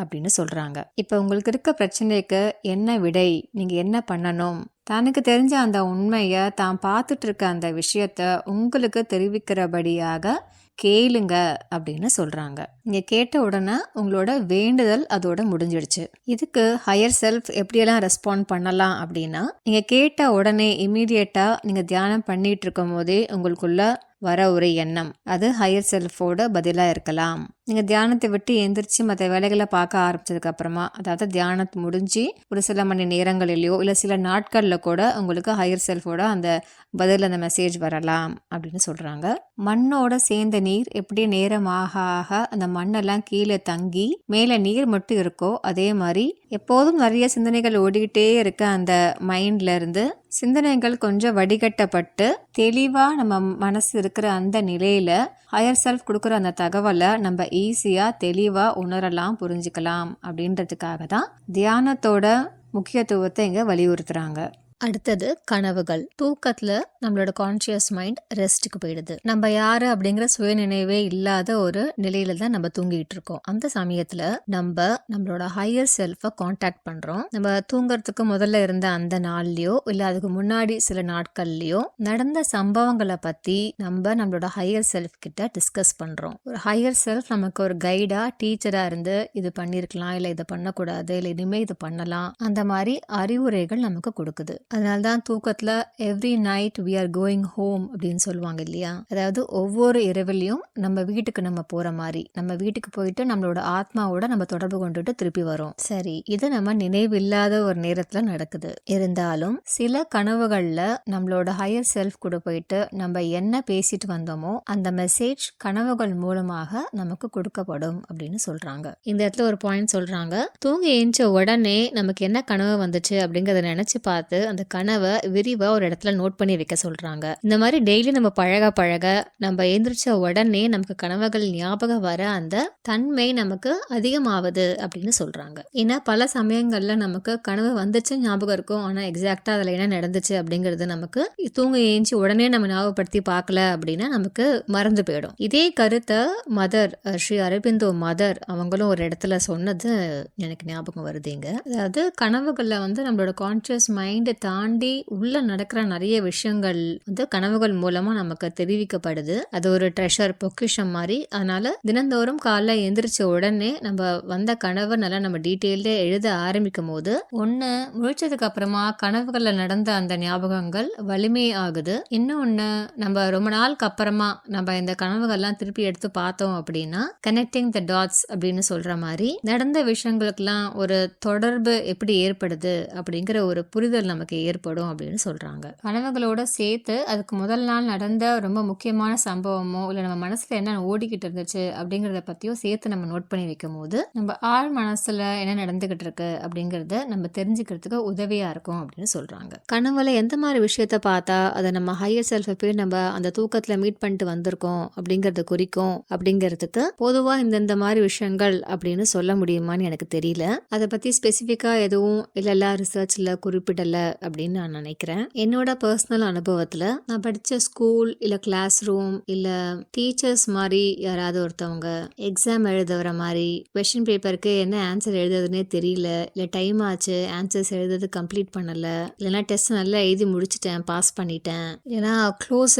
அப்படின்னு சொல்கிறாங்க இப்போ உங்களுக்கு இருக்க பிரச்சனைக்கு என்ன விடை? நீங்கள் என்ன பண்ணணும்? தனக்கு தெரிஞ்ச அந்த உண்மையை தான் பார்த்துட்டு இருக்க அந்த விஷயத்த உங்களுக்கு தெரிவிக்கிறபடியாக கேளுங்க அப்படின்னு சொல்கிறாங்க நீங்கள் கேட்ட உடனே உங்களோட வேண்டுதல் அதோட முடிஞ்சிடுச்சு. இதுக்கு ஹையர் செல்ஃப் எப்படியெல்லாம் ரெஸ்பாண்ட் பண்ணலாம் அப்படின்னா நீங்கள் கேட்ட உடனே இமீடியட்டா நீங்கள் தியானம் பண்ணிகிட்டு இருக்கும் போதே உங்களுக்குள்ள வர ஒரு எண்ணம். அது ஹையர் செல்ஃபோட பதிலாக இருக்கலாம். நீங்கள் தியானத்தை விட்டு எந்திரிச்சு மற்ற வேலைகளை பார்க்க ஆரம்பிச்சதுக்கு அப்புறமா அதாவது தியானத்து முடிஞ்சு ஒரு சில மணி நேரங்களிலேயோ இல்லை சில நாட்களில் கூட உங்களுக்கு ஹையர் செல்ஃபோட அந்த பதில் அந்த மெசேஜ் வரலாம் அப்படின்னு சொல்கிறாங்க மண்ணோட சேர்ந்த நீர் எப்படி நேரம் ஆக ஆக அந்த மண்ணெல்லாம் கீழே தங்கி மேலே நீர் மட்டும் இருக்கோ அதே மாதிரி எப்போதும் நிறைய சிந்தனைகள் ஓடிக்கிட்டே இருக்க அந்த மைண்ட்ல இருந்து சிந்தனைகள் கொஞ்சம் வடிகட்டப்பட்டு தெளிவாக நம்ம மனசு இருக்கிற அந்த நிலையில ஹையர் செல்ஃப் கொடுக்குற அந்த தகவலை நம்ம ஈஸியாக தெளிவாக உணரலாம் புரிஞ்சுக்கலாம் அப்படின்றதுக்காக தான் தியானத்தோட முக்கியத்துவத்தை இங்கே வலியுறுத்துறாங்க. அடுத்தது கனவுகள். தூக்கத்துல நம்மளோட கான்சியஸ் மைண்ட் ரெஸ்ட்டுக்கு போயிடுது. நம்ம யாரு அப்படிங்கிற சுயநினைவே இல்லாத ஒரு நிலையில தான் நம்ம தூங்கிட்டு இருக்கோம். அந்த சமயத்துல நம்ம நம்மளோட ஹையர் செல்ஃபை காண்டாக்ட் பண்றோம். நம்ம தூங்குறதுக்கு முதல்ல இருந்த அந்த நாள்லயோ இல்ல அதுக்கு முன்னாடி சில நாட்கள்லயோ நடந்த சம்பவங்களை பத்தி நம்ம நம்மளோட ஹையர் செல்ஃப் கிட்ட டிஸ்கஸ் பண்றோம். ஒரு ஹையர் செல்ஃப் நமக்கு ஒரு கைடா டீச்சரா இருந்து இது பண்ணிருக்கலாம் இல்ல இதை பண்ணக்கூடாது இல்ல இனிமே இது பண்ணலாம். அந்த மாதிரி அறிவுரைகள் நமக்கு கொடுக்குது. அதனால தான் தூக்கத்தில் every night we are going home அப்படின்னு சொல்லுவாங்க இல்லையா? அதாவது ஒவ்வொரு இரவிலையும் நம்ம வீட்டுக்கு நம்ம போகிற மாதிரி. நம்ம வீட்டுக்கு போயிட்டு நம்மளோட ஆத்மாவோட நம்ம தொடர்பு கொண்டுட்டு திருப்பி வரோம். சரி இது நம்ம நினைவில்லாத ஒரு நேரத்தில் நடக்குது. இருந்தாலும் சில கனவுகளில் நம்மளோட ஹையர் செல்ஃப் கூட போயிட்டு நம்ம என்ன பேசிட்டு வந்தோமோ அந்த மெசேஜ் கனவுகள் மூலமாக நமக்கு கொடுக்கப்படும் அப்படின்னு சொல்கிறாங்க இந்த இடத்துல ஒரு பாயிண்ட் சொல்கிறாங்க தூங்கி ஏஞ்ச உடனே நமக்கு என்ன கனவு வந்துச்சு அப்படிங்கிறத நினச்சி பார்த்து அந்த கனவை விரிவாக ஒரு இடத்துல நோட் பண்ணி வைக்க சொல்கிறாங்க இந்த மாதிரி டெய்லி நம்ம பழக பழக நம்ம எந்திரிச்ச உடனே நமக்கு கனவுகள் ஞாபகம் வர அந்த தன்மை நமக்கு அதிகமாகுது அப்படின்னு சொல்கிறாங்க ஏன்னா பல சமயங்களில் நமக்கு கனவு வந்துச்சு ஞாபகம் இருக்கும். ஆனால் எக்ஸாக்டாக அதில் என்ன நடந்துச்சு அப்படிங்கிறது நமக்கு தூங்க ஏஞ்சி உடனே நம்ம ஞாபகப்படுத்தி பார்க்கல அப்படின்னா நமக்கு மறந்து போயிடும். இதே கருத்தை மதர் ஸ்ரீ அரபிந்தோ மதர் அவங்களும் ஒரு இடத்துல சொன்னது எனக்கு ஞாபகம் வருதுங்க அதாவது கனவுகளில் வந்து நம்மளோட கான்சியஸ் மைண்டை தாண்டி உள்ள நடக்கிற நிறைய விஷயங்கள் வந்து கனவுகள் மூலமா நமக்கு தெரிவிக்கப்படுது. அது ஒரு ட்ரெஷர் பொக்கிஷம் மாதிரி. அதனால தினந்தோறும் காலைல எந்திரிச்ச உடனே நம்ம வந்த கனவு நல்லா நம்ம டீட்டெயில்டே எழுத ஆரம்பிக்கும் போது ஒன்று முழிச்சதுக்கு அப்புறமா கனவுகளில் நடந்த அந்த ஞாபகங்கள் வலிமை ஆகுது. இன்னொன்று நம்ம ரொம்ப நாளுக்கு அப்புறமா நம்ம இந்த கனவுகள்லாம் திருப்பி எடுத்து பார்த்தோம் அப்படின்னா கனெக்டிங் த டாட்ஸ் அப்படின்னு சொல்ற மாதிரி நடந்த விஷயங்களுக்கெல்லாம் ஒரு தொடர்பு எப்படி ஏற்படுது அப்படிங்கிற ஒரு புரிதல் நமக்கு ஏற்படும் அப்படின்னு சொல்றாங்க. கனவுகளோட சேர்த்து அதுக்கு முதல் நாள் நடந்த ரொம்ப முக்கியமான சம்பவமோ இல்லை நம்ம மனசுல என்ன ஓடிக்கிட்டு இருந்துச்சு அப்படிங்கிறத பத்தியோ சேர்த்து நம்ம நோட் பண்ணி வைக்கும் போது நம்ம ஆழ் மனசுல என்ன நடந்துகிட்டு இருக்கு அப்படிங்கறத நம்ம தெரிஞ்சுக்கிறதுக்கு உதவியா இருக்கும் அப்படின்னு சொல்றாங்க. கனவுல எந்த மாதிரி விஷயத்த பார்த்தா அதை நம்ம ஹையர் செல்ஃபை போய் நம்ம அந்த தூக்கத்துல மீட் பண்ணிட்டு வந்திருக்கோம் அப்படிங்கறத குறிக்கும் அப்படிங்கிறதுக்கு பொதுவா இந்தந்த மாதிரி விஷயங்கள் அப்படின்னு சொல்ல முடியுமான்னு எனக்கு தெரியல. அதை பத்தி ஸ்பெசிஃபிக்கா எதுவும் இல்ல ரிசர்ச்ல குறிப்பிடல அப்படின்னு நான் நினைக்கிறேன். என்னோட பர்சனல் அனுபவத்தில் நான் படித்த ஸ்கூல் இல்லை கிளாஸ் ரூம் இல்லை டீச்சர்ஸ் மாதிரி யாராவது ஒருத்தவங்க எக்ஸாம் எழுதுகிற மாதிரி கொஷின் பேப்பருக்கு என்ன ஆன்சர் எழுதுறதுனே தெரியல இல்லை டைம் ஆச்சு ஆன்சர்ஸ் எழுதுறது கம்ப்ளீட் பண்ணலை இல்லைன்னா டெஸ்ட் நல்லா எழுதி முடிச்சிட்டேன் பாஸ் பண்ணிட்டேன். ஏன்னா க்ளோஸ்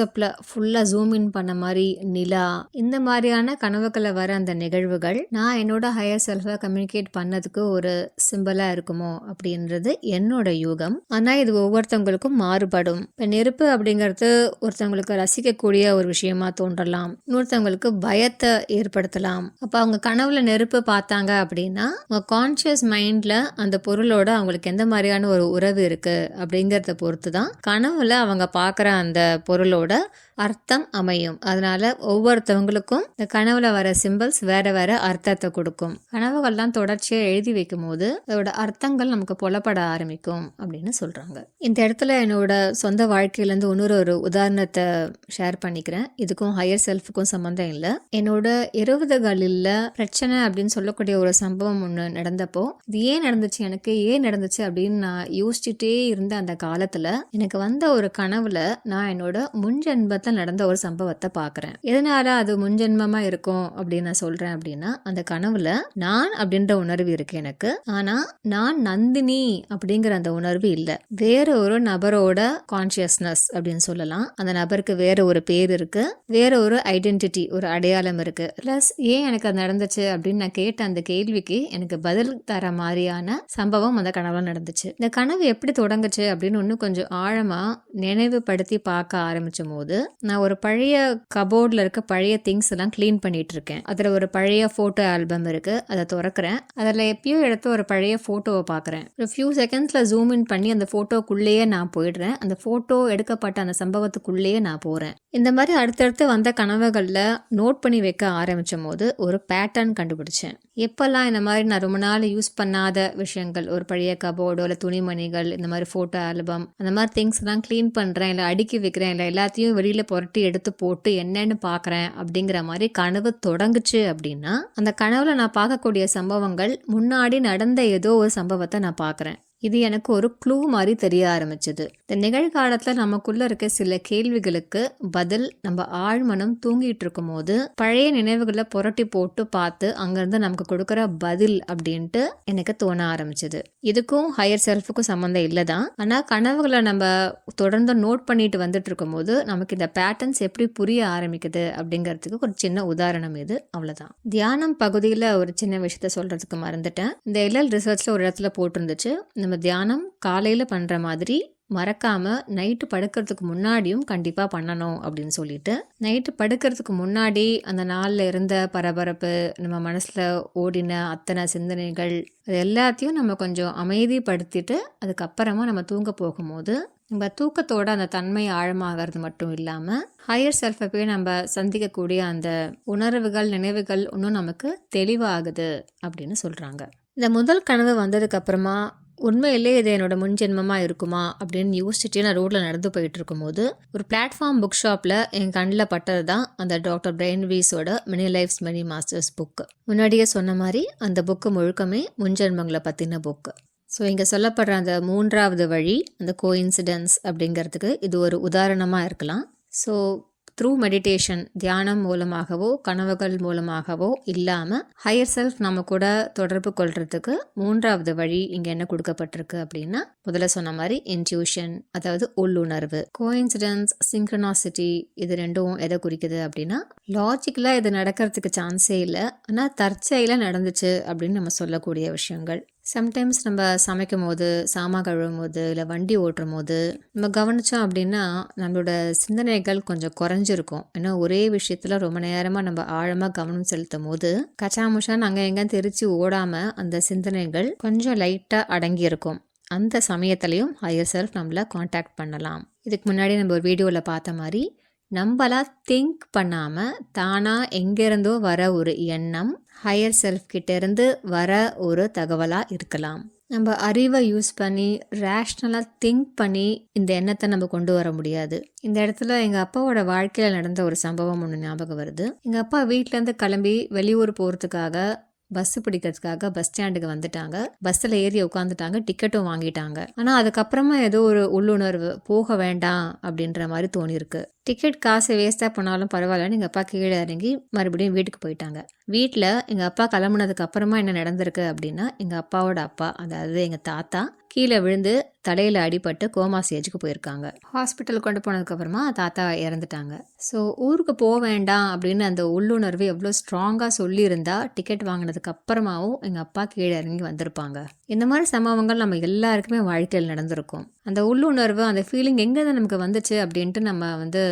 ஃபுல்லாக ஜூம் இன் பண்ண மாதிரி நிலா இந்த மாதிரியான கனவுகளை வர அந்த நிகழ்வுகள் நான் என்னோட ஹையர் செல்ஃபை கம்யூனிகேட் பண்ணதுக்கு ஒரு சிம்பிளாக இருக்குமோ அப்படின்றது என்னோட யூகம். ஆனால் ஆனால் இது ஒவ்வொருத்தவங்களுக்கும் மாறுபடும். இப்போ நெருப்பு அப்படிங்கிறது ஒருத்தவங்களுக்கு ரசிக்கக்கூடிய ஒரு விஷயமா தோன்றலாம். இன்னொருத்தவங்களுக்கு பயத்தை ஏற்படுத்தலாம். அப்போ அவங்க கனவுல நெருப்பு பார்த்தாங்க அப்படின்னா அவங்க கான்சியஸ் மைண்டில் அந்த பொருளோட அவங்களுக்கு எந்த மாதிரியான ஒரு உறவு இருக்குது அப்படிங்கிறத பொறுத்து தான் கனவுல அவங்க பார்க்குற அந்த பொருளோட அர்த்தம் அமையும். அதனால ஒவ்வொருத்தவங்களுக்கும் இந்த கனவுல வர சிம்பிள்ஸ் வேற வேற அர்த்தத்தை கொடுக்கும். கனவுகள்லாம் தொடர்ச்சியாக எழுதி வைக்கும் போது அதோட அர்த்தங்கள் நமக்கு புலப்பட ஆரம்பிக்கும் அப்படின்னு சொல்றாங்க. இந்த இடத்துல என்னோட சொந்த வாழ்க்கையிலேருந்து இன்னொரு ஒரு உதாரணத்தை ஷேர் பண்ணிக்கிறேன். இதுக்கும் ஹையர் செல்ஃபுக்கும் சம்மந்தம் இல்லை. என்னோட இருபதுகளில் பிரச்சனை அப்படின்னு சொல்லக்கூடிய ஒரு சம்பவம் ஒன்று நடந்தப்போ இது ஏன் நடந்துச்சு? எனக்கு ஏன் நடந்துச்சு? அப்படின்னு நான் யோசிச்சுட்டே இருந்த அந்த காலத்தில் எனக்கு வந்த ஒரு கனவுல நான் என்னோட வருஷம் நடந்த ஒரு சம்பவத்தை பார்க்குறேன் எதனால அது முன்ஜென்மமாக இருக்கும் அப்படின்னு நான் சொல்கிறேன் அப்படின்னா அந்த கனவுல நான் அப்படின்ற உணர்வு இருக்கு எனக்கு. ஆனால் நான் நந்தினி அப்படிங்கிற அந்த உணர்வு இல்லை. வேற ஒரு நபரோட கான்சியஸ்னஸ் அப்படின்னு சொல்லலாம். அந்த நபருக்கு வேற ஒரு பேர் இருக்கு. வேற ஒரு ஐடென்டிட்டி ஒரு அடையாளம் இருக்கு. ப்ளஸ் ஏன் எனக்கு அது நடந்துச்சு அப்படின்னு நான் கேட்ட அந்த கேள்விக்கு எனக்கு பதில் தர மாதிரியான சம்பவம் அந்த கனவுல நடந்துச்சு. இந்த கனவு எப்படி தொடங்குச்சு அப்படின்னு இன்னும் கொஞ்சம் ஆழமா நினைவுபடுத்தி பார்க்க ஆரம்பிச்சும் போது நான் ஒரு பழைய கபோர்டில் இருக்க பழைய திங்ஸ் எல்லாம் க்ளீன் பண்ணிட்டு இருக்கேன் அதில் ஒரு பழைய ஃபோட்டோ ஆல்பம் இருக்கு. அதை திறக்கிறேன். அதில் எப்பயோ எடுத்து ஒரு பழைய ஃபோட்டோவை பார்க்குறேன் ஒரு ஃபியூ செகண்ட்ஸில் ஜூம் இன் பண்ணி அந்த ஃபோட்டோக்குள்ளேயே நான் போயிடுறேன். அந்த ஃபோட்டோ எடுக்கப்பட்ட அந்த சம்பவத்துக்குள்ளேயே நான் போகிறேன் இந்த மாதிரி அடுத்தடுத்து வந்த கனவுகளில் நோட் பண்ணி வைக்க ஆரம்பிச்சும் போது ஒரு பேட்டர்ன் கண்டுபிடிச்சேன். எப்போல்லாம் இந்த மாதிரி நான் ரொம்ப நாள் யூஸ் பண்ணாத விஷயங்கள் ஒரு பழைய கபோர்டோ இல்லை துணிமணிகள் இந்த மாதிரி ஃபோட்டோ ஆல்பம் அந்த மாதிரி திங்ஸ் எல்லாம் க்ளீன் பண்ணுறேன் இல்லை அடுக்கி வைக்கிறேன் இல்லை எல்லாத்தையும் வெளியில் புரட்டி எடுத்து போட்டு என்னன்னு பார்க்குறேன் அப்படிங்கிற மாதிரி கனவு தொடங்குச்சு அப்படின்னா அந்த கனவில் நான் பார்க்கக்கூடிய சம்பவங்கள் முன்னாடி நடந்த ஏதோ ஒரு சம்பவத்தை நான் பார்க்குறேன் இது எனக்கு ஒரு க்ளூ மாதிரி தெரிய ஆரம்பிச்சது. இந்த நிகழ்காலத்தில் நமக்குள்ள இருக்க சில கேள்விகளுக்கு பதில் நம்ம ஆழ்மனம் தூங்கிட்டு இருக்கும் போது பழைய நினைவுகளை புரட்டி போட்டு பார்த்து அங்கிருந்து நமக்கு கொடுக்குற பதில் அப்படின்ட்டு எனக்கு தோண ஆரம்பிச்சது. இதுக்கும் ஹையர் செல்ஃபுக்கும் சம்மந்தம் இல்லை தான் ஆனால் கனவுகளை நம்ம தொடர்ந்து நோட் பண்ணிட்டு வந்துட்டு இருக்கும்போது நமக்கு இந்த பேட்டர்ன்ஸ் எப்படி புரிய ஆரம்பிக்குது அப்படிங்கிறதுக்கு ஒரு சின்ன உதாரணம் இது. அவ்வளோதான் தியானம் பகுதியில் ஒரு சின்ன விஷயத்த சொல்றதுக்கு மறந்துட்டேன். இந்த எல்எல் ரிசர்ச்ல ஒரு இடத்துல போட்டிருந்துச்சு. நம்ம தியானம் காலையில் பண்ணுற மாதிரி மறக்காம நைட்டு படுக்கிறதுக்கு முன்னாடியும் கண்டிப்பாக பண்ணணும் அப்படின்னு சொல்லிட்டு நைட்டு படுக்கிறதுக்கு முன்னாடி அந்த நாளில் இருந்த பரபரப்பு நம்ம மனசில் ஓடின அத்தனை சிந்தனைகள் அது எல்லாத்தையும் நம்ம கொஞ்சம் அமைதிப்படுத்திட்டு அதுக்கப்புறமா நம்ம தூங்க போகும்போது நம்ம தூக்கத்தோட அந்த தன்மை ஆழமாகிறது மட்டும் இல்லாமல் ஹையர் செல்ஃபை போய் நம்ம சந்திக்கக்கூடிய அந்த உணர்வுகள் நினைவுகள் இன்னும் நமக்கு தெளிவாகுது அப்படின்னு சொல்கிறாங்க இந்த முதல் கனவு வந்ததுக்கு அப்புறமா உண்மையிலே இது என்னோட முன்ஜென்மமாக இருக்குமா அப்படின்னு யோசிச்சுட்டு நான் ரோட்டில் நடந்து போயிட்டு இருக்கும்போது ஒரு பிளாட்ஃபார்ம் புக் ஷாப்பில் என் கண்ணில் பட்டது தான் அந்த doctor Brian வீஸோட many lives many masters book முன்னாடியே சொன்ன மாதிரி அந்த புக்கு முழுக்கமே முன்ஜென்மங்களை பற்றின புக்கு ஸோ இங்கே சொல்லப்படுற அந்த மூன்றாவது வழி அந்த கோஇன்சிடென்ஸ் அப்படிங்கிறதுக்கு இது ஒரு உதாரணமாக இருக்கலாம். ஸோ த்ரூ மெடிடேஷன் தியானம் மூலமாகவோ கனவுகள் மூலமாகவோ இல்லாமல் ஹையர் செல்ஃப் நம்ம கூட தொடர்பு கொள்றதுக்கு மூன்றாவது வழி இங்கே என்ன கொடுக்கப்பட்டிருக்கு அப்படின்னா முதல்ல சொன்ன மாதிரி இன்ட்யூஷன் அதாவது உள்ளுணர்வு. கோயின்சிடன்ஸ் சிங்க்ரனாசிட்டி இது ரெண்டும் எதை குறிக்குது அப்படின்னா லாஜிக்கலாக இது நடக்கிறதுக்கு சான்ஸே இல்லை ஆனால் தற்செயலாக நடந்துச்சு அப்படின்னு நம்ம சொல்லக்கூடிய விஷயங்கள். சம்டைம்ஸ் நம்ம சமைக்கும் போது சாமான் கழுவும் போது இல்லை வண்டி ஓட்டும் போது நம்ம கவனித்தோம் அப்படின்னா நம்மளோட சிந்தனைகள் கொஞ்சம் குறைஞ்சிருக்கும். ஏன்னா ஒரே விஷயத்தில் ரொம்ப நேரமாக நம்ம ஆழமாக கவனம் செலுத்தும் போது கச்சாமுஷான்னு அங்கே எங்கே தெரிச்சு ஓடாமல் அந்த சிந்தனைகள் கொஞ்சம் லைட்டாக அடங்கியிருக்கும். அந்த சமயத்துலையும் ஹையர் செல்ஃப் நம்மளை காண்டாக்ட் பண்ணலாம். இதுக்கு முன்னாடி நம்ம ஒரு வீடியோவில் பார்த்த மாதிரி நம்மளா திங்க் பண்ணாமல் தானாக எங்கேருந்தோ வர ஒரு எண்ணம் ஹையர் செல்ஃப் கிட்டேருந்து வர ஒரு தகவலாக இருக்கலாம். நம்ம அறிவை யூஸ் பண்ணி ரேஷ்னலாக திங்க் பண்ணி இந்த எண்ணத்தை நம்ம கொண்டு வர முடியாது. இந்த இடத்துல எங்கள் அப்பாவோட வாழ்க்கையில் நடந்த ஒரு சம்பவம் ஒன்று ஞாபகம் வருது. எங்கள் அப்பா வீட்டிலேருந்து கிளம்பி வெளியூர் போகிறதுக்காக பஸ் பிடிக்கிறதுக்காக பஸ் ஸ்டாண்டுக்கு வந்துட்டாங்க. பஸ்ஸில் ஏறி உட்காந்துட்டாங்க டிக்கெட்டும் வாங்கிட்டாங்க. ஆனால் அதுக்கப்புறமா ஏதோ ஒரு உள்ளுணர்வு போக வேண்டாம் அப்படின்ற மாதிரி தோணியிருக்கு. டிக்கெட் காசு வேஸ்ட்டாக போனாலும் பரவாயில்லன்னு எங்கள் அப்பா கீழே இறங்கி மறுபடியும் வீட்டுக்கு போயிட்டாங்க. வீட்டில் எங்கள் அப்பா கிளம்புனதுக்கு அப்புறமா என்ன நடந்திருக்கு அப்படின்னா எங்கள் அப்பாவோட அப்பா அதாவது எங்கள் தாத்தா கீழே விழுந்து தலையில் அடிபட்டு கோமா ஸ்டேஜுக்கு போயிருக்காங்க. ஹாஸ்பிட்டல் கொண்டு போனதுக்கப்புறமா தாத்தா இறந்துட்டாங்க. ஸோ ஊருக்கு போக வேண்டாம் அப்படின்னு அந்த உள்ளுணர்வு எவ்வளோ ஸ்ட்ராங்காக சொல்லியிருந்தா டிக்கெட் வாங்கினதுக்கு அப்புறமாவும் எங்கள் அப்பா கீழே இறங்கி வந்திருப்பாங்க. இந்த மாதிரி சம்பவங்கள் நம்ம எல்லாருக்குமே வாழ்க்கையில் நடந்திருக்கும். அந்த உள்ளுணர்வு அந்த ஃபீலிங் எங்கேருந்து நமக்கு வந்துச்சு அப்படின்ட்டு நம்ம வந்து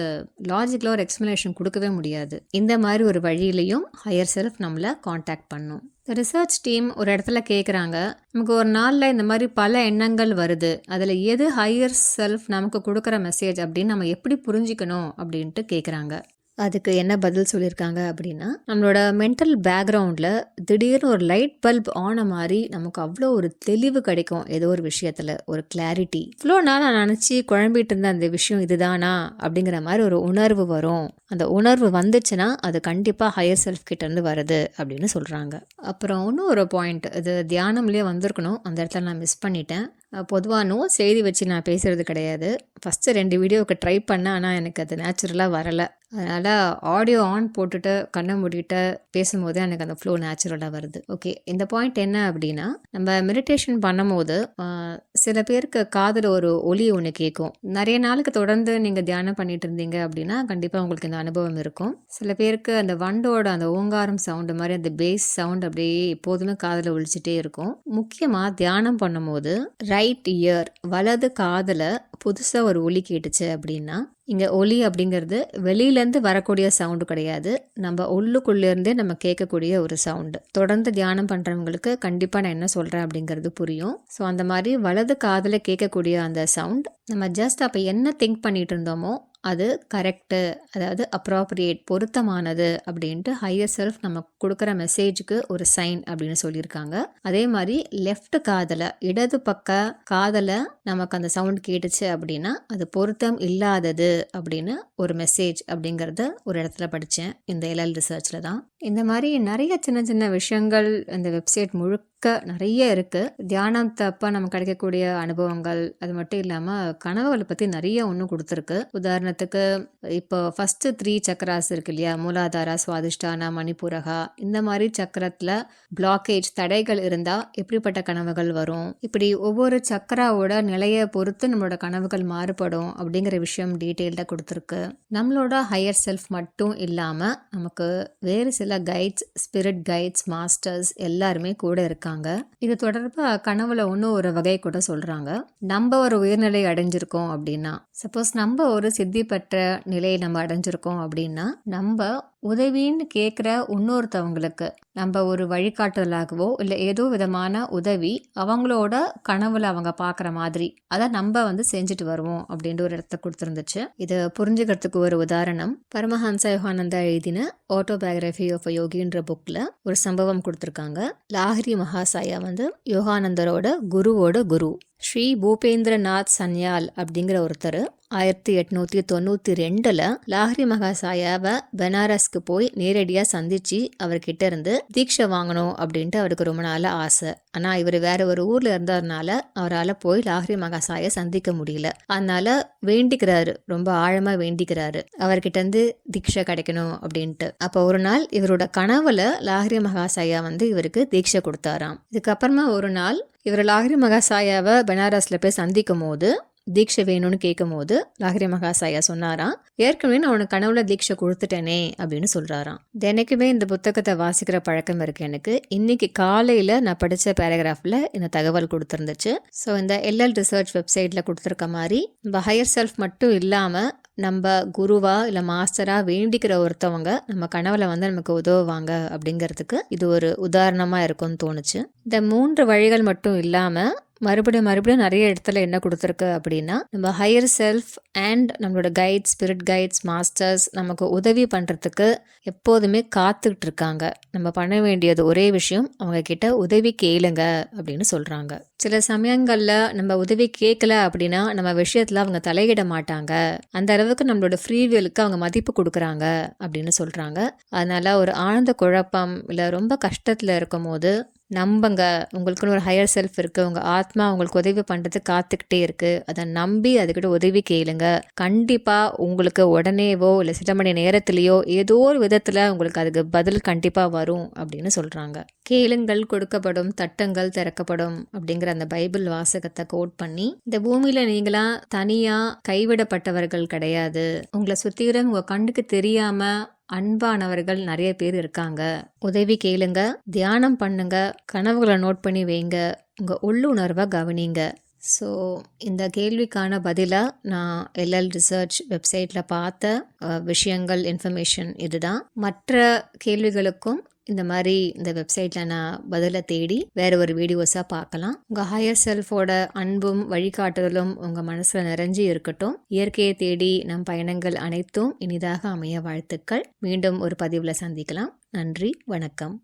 லாஜிக்கில் ஒரு எக்ஸ்ப்ளனேஷன் கொடுக்கவே முடியாது. இந்த மாதிரி ஒரு வழியிலையும் ஹையர் செல்ஃப் நம்மளை காண்டாக்ட் பண்ணும். ரிசர்ச் டீம் ஒரு இடத்துல கேட்குறாங்க நமக்கு ஒரு நாளில் இந்த மாதிரி பல எண்ணங்கள் வருது. அதில் எது ஹையர் செல்ஃப் நமக்கு கொடுக்குற மெசேஜ் அப்படின்னு நம்ம எப்படி புரிஞ்சிக்கணும் அப்படின்ட்டு கேட்குறாங்க அதுக்கு என்ன பதில் சொல்லியிருக்காங்க அப்படின்னா நம்மளோட மென்டல் பேக்ரவுண்டில் திடீர்னு ஒரு லைட் பல்ப் ஆன மாதிரி நமக்கு அவ்வளோ ஒரு தெளிவு கிடைக்கும் ஏதோ ஒரு விஷயத்தில். ஒரு கிளாரிட்டி இவ்வளோ நாள் நான் நினச்சி குழம்பிட்டு இருந்த அந்த விஷயம் இதுதானா அப்படிங்கிற மாதிரி ஒரு உணர்வு வரும். அந்த உணர்வு வந்துச்சுன்னா அது கண்டிப்பாக ஹையர் செல்ஃப் கிட்டேருந்து வருது அப்படின்னு சொல்கிறாங்க அப்புறம் இன்னும் ஒரு பாயிண்ட் இது தியானம்லேயே வந்திருக்கணும். அந்த இடத்துல நான் மிஸ் பண்ணிட்டேன். பொதுவாக நோ செய்தி வச்சு நான் பேசுகிறது கிடையாது. ஃபஸ்ட்டு ரெண்டு வீடியோவுக்கு ட்ரை பண்ணேன் ஆனால் எனக்கு அது நேச்சுரலாக வரலை. அதனால் ஆடியோ ஆன் போட்டுட்டு கண்ணை மூடிட்டு பேசும்போது எனக்கு அந்த ஃப்ளோ நேச்சுரலாக வருது. ஓகே இந்த பாயிண்ட் என்ன அப்படின்னா நம்ம மெடிடேஷன் பண்ணும்போது சில பேருக்கு காதில் ஒரு ஒலி ஒன்று கேட்கும் நிறைய நாளுக்கு தொடர்ந்து நீங்கள் தியானம் பண்ணிட்டு இருந்தீங்க அப்படின்னா கண்டிப்பாக உங்களுக்கு இந்த அனுபவம் இருக்கும். சில பேருக்கு அந்த வண்டோட அந்த ஓங்காரம் சவுண்டு மாதிரி அந்த பேஸ் சவுண்ட் அப்படியே எப்போதுமே காதில் ஒழிச்சிட்டே இருக்கும். முக்கியமாக தியானம் பண்ணும்போது ரைட் இயர் வலது காதில் புதுசாக ஒரு ஒலி கேட்டுச்சு அப்படின்னா இங்கே ஒலி அப்படிங்கிறது வெளியிலேருந்து வரக்கூடிய சவுண்டு கிடையாது. நம்ம உள்ளுக்குள்ளேருந்தே நம்ம கேட்கக்கூடிய ஒரு சவுண்டு தொடர்ந்து தியானம் பண்ணுறவங்களுக்கு கண்டிப்பாக நான் என்ன சொல்கிறேன் அப்படிங்கிறது புரியும். ஸோ அந்த மாதிரி வலது காதில் கேட்கக்கூடிய அந்த சவுண்ட் நம்ம ஜஸ்ட் அப்போ என்ன திங்க் பண்ணிட்டு இருந்தோமோ அது கரெக்டு அதாவது அப்ராப்ரியேட் பொருத்தமானது அப்படின்ட்டு ஹையர் செல்ஃப் நம்ம கொடுக்குற மெசேஜுக்கு ஒரு சைன் அப்படின்னு சொல்லியிருக்காங்க. அதே மாதிரி லெஃப்ட் காதலை இடது பக்க காதலை நமக்கு அந்த சவுண்ட் கேட்டுச்சு அப்படின்னா அது பொருத்தம் இல்லாதது அப்படின்னு ஒரு மெசேஜ் அப்படிங்கிறத ஒரு இடத்துல படித்தேன் இந்த எல்எல் ரிசர்ச்சில் தான். இந்த மாதிரி நிறைய சின்ன சின்ன விஷயங்கள் இந்த வெப்சைட் முழுக்க நிறைய இருக்குது தியானத்தப்ப நம்ம கிடைக்கக்கூடிய அனுபவங்கள் அது மட்டும் இல்லாமல் கனவுகளை பற்றி நிறைய ஒன்றும் கொடுத்துருக்கு. உதாரணத்துக்கு இப்போ ஃபஸ்ட்டு த்ரீ சக்கராஸ் இருக்கு இல்லையா? மூலாதாரா சுவாதிஷ்டானா மணிப்புரகா. இந்த மாதிரி சக்கரத்தில் பிளாக்கேஜ் தடைகள் இருந்தால் எப்படிப்பட்ட கனவுகள் வரும்? இப்படி ஒவ்வொரு சக்கராவோட நிலையை பொறுத்து நம்மளோட கனவுகள் மாறுபடும் அப்படிங்கிற விஷயம் டீட்டெயில்டாக கொடுத்துருக்கு. நம்மளோட ஹையர் செல்ஃப் மட்டும் இல்லாமல் நமக்கு வேறு சில கைட்ஸ் ஸ்பிரிட் கைட்ஸ் மாஸ்டர்ஸ் எல்லாருமே கூட இருக்காங்க. இது தொடர்பாக கனவுல ஒன்றும் ஒரு வகை கூட சொல்கிறாங்க நம்ம ஒரு உயர்நிலை அடைஞ்சிருக்கோம் அப்படின்னா சப்போஸ் நம்ம ஒரு சித்தி பெற்ற நிலையை நம்ம அடைஞ்சிருக்கோம் அப்படின்னா நம்ம உதவின்னு கேட்குற இன்னொருத்தவங்களுக்கு நம்ம ஒரு வழிகாட்டுதலாகவோ இல்லை ஏதோ விதமான உதவி அவங்களோட கனவுல அவங்க பார்க்குற மாதிரி அதை நம்ம வந்து செஞ்சுட்டு வருவோம் அப்படின்ற ஒரு இடத்த கொடுத்துருந்துச்சு. இதை புரிஞ்சுக்கிறதுக்கு ஒரு உதாரணம். பரமஹன்ச யோகானந்தா எழுதின ஆட்டோபயோகிராஃபி ஆஃப் யோகின்ற புக்கில் ஒரு சம்பவம் கொடுத்துருக்காங்க. லாகிரி மகாசாயா வந்து யோகானந்தரோட குருவோட குரு. ஸ்ரீ பூபேந்திரநாத் சன்யால் அப்படிங்கிற ஒருத்தர் ஆயிரத்தி எட்நூற்றி தொண்ணூற்றி ரெண்டில் லாஹ்ரி மகாசாயாவை பெனாரஸ்க்கு போய் நேரடியாக சந்தித்து அவர்கிட்ட இருந்து தீட்சை வாங்கணும் அப்படின்ட்டு அவருக்கு ரொம்ப நாள் ஆசை. ஆனால் இவர் வேற ஒரு ஊரில் இருந்ததுனால அவரால் போய் லாஹ்ரி மகாசாய சந்திக்க முடியல. அதனால வேண்டிக்கிறாரு. ரொம்ப ஆழமாக வேண்டிக்கிறாரு. அவர்கிட்ட இருந்து தீட்சை கிடைக்கணும் அப்படின்ட்டு. அப்போ ஒரு நாள் இவரோட கனவுல லாஹ்ரி மகாசாயா வந்து இவருக்கு தீட்சை கொடுத்தாராம். இதுக்கப்புறமா ஒரு நாள் இவர் லாகிரி மகாசாயாவை பனாரஸில் போய் சந்திக்கும் போது தீட்சை வேணும்னு கேட்கும் போது லாகிரி மகாசாயா சொன்னாராம் ஏற்கனவே நான் உனக்கு கனவுல தீட்சை கொடுத்துட்டேனே அப்படின்னு சொல்றாராம். தினைக்குமே இந்த புத்தகத்தை வாசிக்கிற பழக்கம் இருக்கு எனக்கு. இன்னைக்கு காலையில நான் படிச்ச பேராகிராஃப்ல இந்த தகவல் கொடுத்துருந்துச்சு. ஸோ இந்த எல்எல் ரிசர்ச் வெப்சைட்ல கொடுத்துருக்க மாதிரி நம்ம ஹையர் செல்ஃப் மட்டும் இல்லாம நம்ம குருவா இல்லை மாஸ்டராக வேண்டிக்கிற ஒருத்தவங்க நம்ம கனவுல வந்து நமக்கு உதவுவாங்க அப்படிங்கிறதுக்கு இது ஒரு உதாரணமாக இருக்கும்னு தோணுச்சு. இந்த மூன்று வழிகள் மட்டும் இல்லாமல் மறுபடியும் மறுபடியும் நிறைய இடத்துல என்ன கொடுத்துருக்கு அப்படின்னா நம்ம ஹையர் செல்ஃப் அண்ட் நம்மளோட கைட்ஸ் ஸ்பிரிட் கைட்ஸ் மாஸ்டர்ஸ் நமக்கு உதவி பண்ணுறதுக்கு எப்போதுமே காத்துக்கிட்டு இருக்காங்க. நம்ம பண்ண வேண்டியது ஒரே விஷயம் அவங்க கிட்ட உதவி கேளுங்க அப்படின்னு சொல்கிறாங்க சில சமயங்களில் நம்ம உதவி கேட்கல அப்படின்னா நம்ம விஷயத்தில் அவங்க தலையிட மாட்டாங்க. அந்த அளவுக்கு நம்மளோட ஃப்ரீவியலுக்கு அவங்க மதிப்பு கொடுக்குறாங்க அப்படின்னு சொல்கிறாங்க அதனால ஒரு ஆழ்ந்த குழப்பம் இல்லை ரொம்ப கஷ்டத்தில் இருக்கும் போது நம்புங்க. உங்களுக்குன்னு ஒரு ஹையர் செல்ஃப் இருக்குது உங்கள் ஆத்மா உங்களுக்கு உதவி பண்ணுறது காத்துக்கிட்டே இருக்குது அதை நம்பி அதுக்கிட்ட உதவி கேளுங்க. கண்டிப்பாக உங்களுக்கு உடனேவோ இல்லை சில மணி நேரத்துலேயோ ஏதோ ஒரு விதத்தில் உங்களுக்கு அதுக்கு பதில் கண்டிப்பாக வரும் அப்படின்னு சொல்கிறாங்க கேளுங்கள் கொடுக்கப்படும் தட்டங்கள் திறக்கப்படும் அப்படிங்கிற அந்த பைபிள் வாசகத்தை கோட் பண்ணி இந்த பூமியில் நீங்களாம் தனியாக கைவிடப்பட்டவர்கள் கிடையாது. உங்களை சுற்றிக்கிற உங்கள் கண்ணுக்கு தெரியாமல் அன்பானவர்கள் நிறைய பேர் இருக்காங்க. உதவி கேளுங்க தியானம் பண்ணுங்க கனவுகளை நோட் பண்ணி வைங்க உங்க உள்ளுணர்வை கவனிங்க. ஸோ இந்த கேள்விக்கான பதிலாக நான் எல்எல் ரிசர்ச் வெப்சைட்டில் பார்த்த விஷயங்கள் இன்ஃபர்மேஷன் இதுதான். மற்ற கேள்விகளுக்கும் இந்த மாதிரி இந்த வெப்சைட்டில் நான் பதிலை தேடி வேற ஒரு வீடியோஸாக பார்க்கலாம். உங்கள் ஹையர் செல்ஃபோட அன்பும் வழிகாட்டுதலும் உங்கள் மனசில் நிறைஞ்சு இருக்கட்டும். இயற்கையை தேடி நம் பயணங்கள் அனைத்தும் இனிதாக அமைய வாழ்த்துக்கள். மீண்டும் ஒரு பதிவில் சந்திக்கலாம். நன்றி வணக்கம்.